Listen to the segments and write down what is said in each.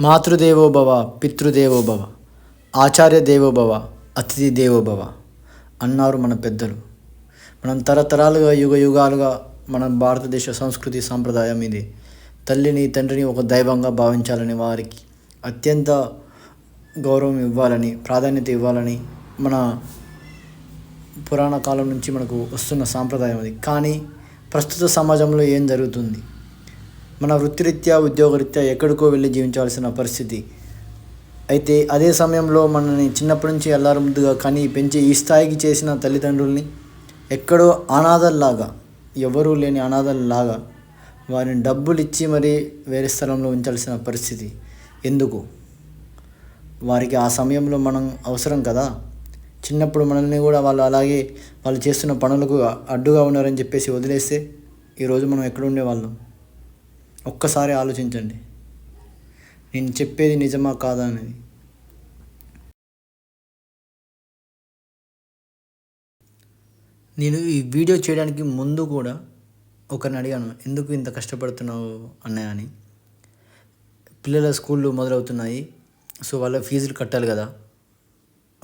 మాతృదేవోభవ పితృదేవోభవ ఆచార్య దేవోభవ అతిథి దేవోభవ అన్నారు మన పెద్దలు. మనం తరతరాలుగా యుగ యుగాలుగా మన భారతదేశ సంస్కృతి సాంప్రదాయం ఇది. తల్లిని తండ్రిని ఒక దైవంగా భావించాలని వారికి అత్యంత గౌరవం ఇవ్వాలని ప్రాధాన్యత ఇవ్వాలని మన పురాణ కాలం నుంచి మనకు వస్తున్న సాంప్రదాయం అది. కానీ ప్రస్తుత సమాజంలో ఏం జరుగుతుంది? మన వృత్తిరీత్యా ఉద్యోగరీత్యా ఎక్కడికో వెళ్ళి జీవించాల్సిన పరిస్థితి. అయితే అదే సమయంలో మనని చిన్నప్పటి నుంచి అల్లారు ముద్దుగా కానీ పెంచి ఈ స్థాయికి చేసిన తల్లిదండ్రుల్ని ఎక్కడో అనాథల్లాగా ఎవరూ లేని అనాథల్లాగా వారిని డబ్బులు ఇచ్చి మరీ వేరే స్థలంలో ఉంచాల్సిన పరిస్థితి. ఎందుకు? వారికి ఆ సమయంలో మనం అవసరం కదా? చిన్నప్పుడు మనల్ని కూడా వాళ్ళు అలాగే వాళ్ళు చేస్తున్న పనులకు అడ్డుగా ఉన్నారని చెప్పేసి వదిలేస్తే ఈరోజు మనం ఎక్కడ ఉండేవాళ్ళం? ఒక్కసారి ఆలోచించండి. నేను చెప్పేది నిజమా కాదా అనేది. నేను ఈ వీడియో చేయడానికి ముందు కూడా ఒకరిని అడిగాను ఎందుకు ఇంత కష్టపడుతున్నావు అన్నయ్య? అని. పిల్లల స్కూళ్ళు మొదలవుతున్నాయి సో వాళ్ళ ఫీజులు కట్టాలి కదా.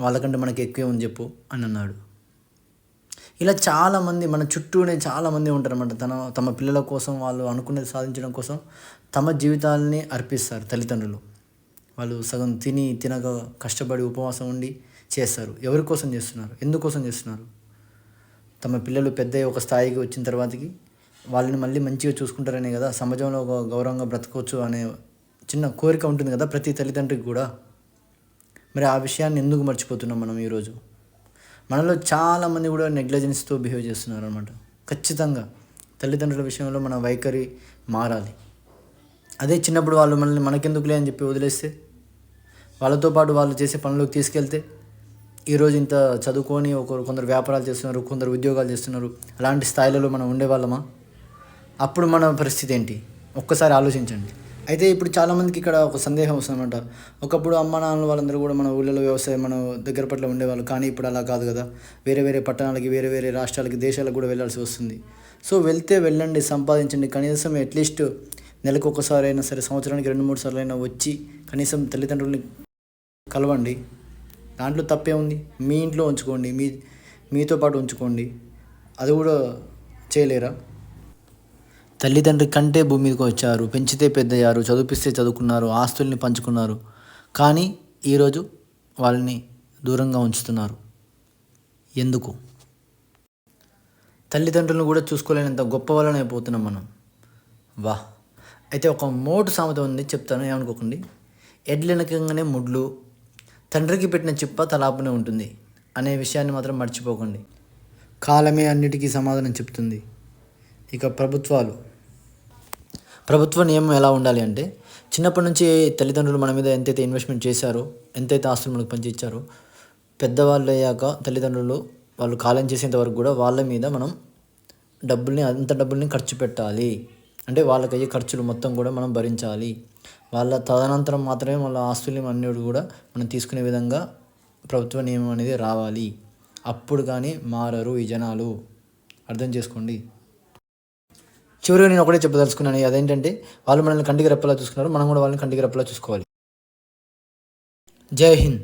వాళ్ళకంటే మనకి ఎక్కువే ఉంది చెప్పు అని అన్నాడు. ఇలా చాలామంది మన చుట్టూనే చాలామంది ఉంటారన్నమాట. తన తమ పిల్లల కోసం వాళ్ళు అనుకున్నది సాధించడం కోసం తమ జీవితాలని అర్పిస్తారు తల్లిదండ్రులు. వాళ్ళు సగం తిని తినక కష్టపడి ఉపవాసం ఉండి చేస్తారు. ఎవరి కోసం చేస్తున్నారు? ఎందుకోసం చేస్తున్నారు? తమ పిల్లలు పెద్ద ఒక స్థాయికి వచ్చిన తర్వాతకి వాళ్ళని మళ్ళీ మంచిగా చూసుకుంటారనే కదా? సమాజంలో ఒక గౌరవంగా బ్రతకవచ్చు అనే చిన్న కోరిక ఉంటుంది కదా ప్రతి తల్లిదండ్రికి కూడా? మరి ఆ విషయాన్ని ఎందుకు మర్చిపోతున్నాం మనం ఈరోజు? మనలో చాలామంది కూడా నెగ్లెజెన్స్తో బిహేవ్ చేస్తున్నారు అనమాట ఖచ్చితంగా. తల్లిదండ్రుల విషయంలో మన వైఖరి మారాలి. అదే చిన్నప్పుడు వాళ్ళు మనల్ని మనకెందుకులే అని చెప్పి వదిలేస్తే వాళ్ళతో పాటు వాళ్ళు చేసే పనులకు తీసుకెళ్తే ఈరోజు ఇంత చదువుకొని ఒకరు కొందరు వ్యాపారాలు చేస్తున్నారు కొందరు ఉద్యోగాలు చేస్తున్నారు అలాంటి స్థాయిలలో మనం ఉండేవాళ్ళమా? అప్పుడు మన పరిస్థితి ఏంటి? ఒక్కసారి ఆలోచించండి. అయితే ఇప్పుడు చాలామందికి ఇక్కడ ఒక సందేహం వస్తుందన్నమాట. ఒకప్పుడు అమ్మ నాన్న వాళ్ళందరూ కూడా మన ఊళ్ళలో వ్యవసాయం మన దగ్గర పట్ల ఉండేవాళ్ళు. కానీ ఇప్పుడు అలా కాదు కదా. వేరే వేరే పట్టణాలకి వేరే వేరే రాష్ట్రాలకి దేశాలకు కూడా వెళ్ళాల్సి వస్తుంది. సో వెళ్తే వెళ్ళండి సంపాదించండి. కనీసం అట్లీస్ట్ నెలకు ఒకసారి అయినా సరే సంవత్సరానికి రెండు మూడు సార్లు అయినా వచ్చి కనీసం తల్లిదండ్రుల్ని కలవండి. దాంట్లో తప్పే ఉంది. మీ ఇంట్లో ఉంచుకోండి. మీ మీతో పాటు ఉంచుకోండి. అది కూడా చేయలేరా? తల్లిదండ్రి కంటే భూమి మీదకి వచ్చారు పెంచితే పెద్దయ్యారు చదివిపిస్తే చదువుకున్నారు ఆస్తుల్ని పంచుకున్నారు. కానీ ఈరోజు వాళ్ళని దూరంగా ఉంచుతున్నారు. ఎందుకు? తల్లిదండ్రులను కూడా చూసుకోలేనంత గొప్ప వలన అయిపోతున్నాం మనం. వా. అయితే ఒక మోటు సామెత ఉంది చెప్తాను ఏమనుకోకండి. ఎడ్లెనకంగానే ముడ్లు తండ్రికి పెట్టిన చిప్ప తలాపునే ఉంటుంది అనే విషయాన్ని మాత్రం మర్చిపోకండి. కాలమే అన్నిటికీ సమాధానం చెప్తుంది. ఇక ప్రభుత్వాలు ప్రభుత్వ నియమం ఎలా ఉండాలి అంటే చిన్నప్పటి నుంచి తల్లిదండ్రులు మన మీద ఎంతైతే ఇన్వెస్ట్మెంట్ చేశారో ఎంతైతే ఆస్తులు మనకు పంచిచ్చారో పెద్దవాళ్ళు అయ్యాక తల్లిదండ్రులు వాళ్ళు కాలం చేసేంత వరకు కూడా వాళ్ళ మీద మనం డబ్బుల్ని అంత డబ్బుల్ని ఖర్చు పెట్టాలి. అంటే వాళ్ళకి అయ్యే ఖర్చులు మొత్తం కూడా మనం భరించాలి. వాళ్ళ తదనంతరం మాత్రమే వాళ్ళ ఆస్తుల్ని అన్నిటి కూడా మనం తీసుకునే విధంగా ప్రభుత్వ నియమం అనేది రావాలి. అప్పుడు కానీ మారరు ఈ జనాలు. అర్థం చేసుకోండి? చివరిగా నేను ఒకటే చెప్పదలుచుకున్నాను అదేంటంటే వాళ్ళు మనల్ని కంటికి రెప్పలా చూసుకున్నారు మనం కూడా వాళ్ళని కంటికి రెప్పలా చూసుకోవాలి. జై హింద్.